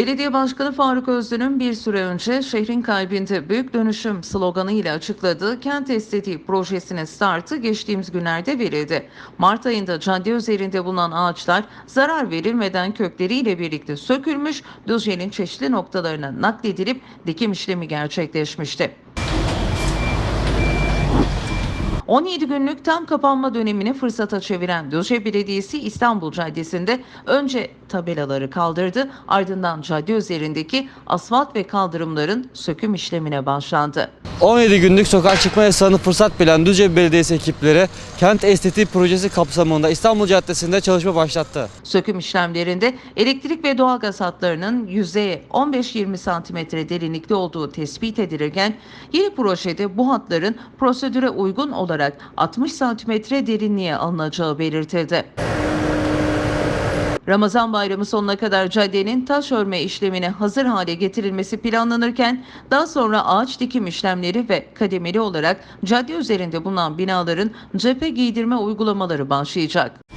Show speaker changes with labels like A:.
A: Belediye Başkanı Faruk Özlü'nün bir süre önce şehrin kalbinde büyük dönüşüm sloganı ile açıkladığı kent estetiği projesinin startı geçtiğimiz günlerde verildi. Mart ayında cadde üzerinde bulunan ağaçlar zarar verilmeden kökleriyle birlikte sökülmüş, Düzce'nin çeşitli noktalarına nakledilip dikim işlemi gerçekleşmişti. 17 günlük tam kapanma dönemini fırsata çeviren Düzce Belediyesi İstanbul Caddesi'nde önce tabelaları kaldırdı, ardından cadde üzerindeki asfalt ve kaldırımların söküm işlemine başlandı.
B: 17 günlük sokağa çıkma yasağını fırsat bilen Düzce Belediyesi ekipleri kent estetiği projesi kapsamında İstanbul Caddesi'nde çalışma başlattı.
A: Söküm işlemlerinde elektrik ve doğalgaz hatlarının yüzeye 15-20 santimetre derinlikte olduğu tespit edilirken yeni projede bu hatların prosedüre uygun olarak 60 santimetre derinliğe alınacağı belirtildi. Ramazan bayramı sonuna kadar caddenin taş örme işlemine hazır hale getirilmesi planlanırken daha sonra ağaç dikim işlemleri ve kademeli olarak cadde üzerinde bulunan binaların cephe giydirme uygulamaları başlayacak.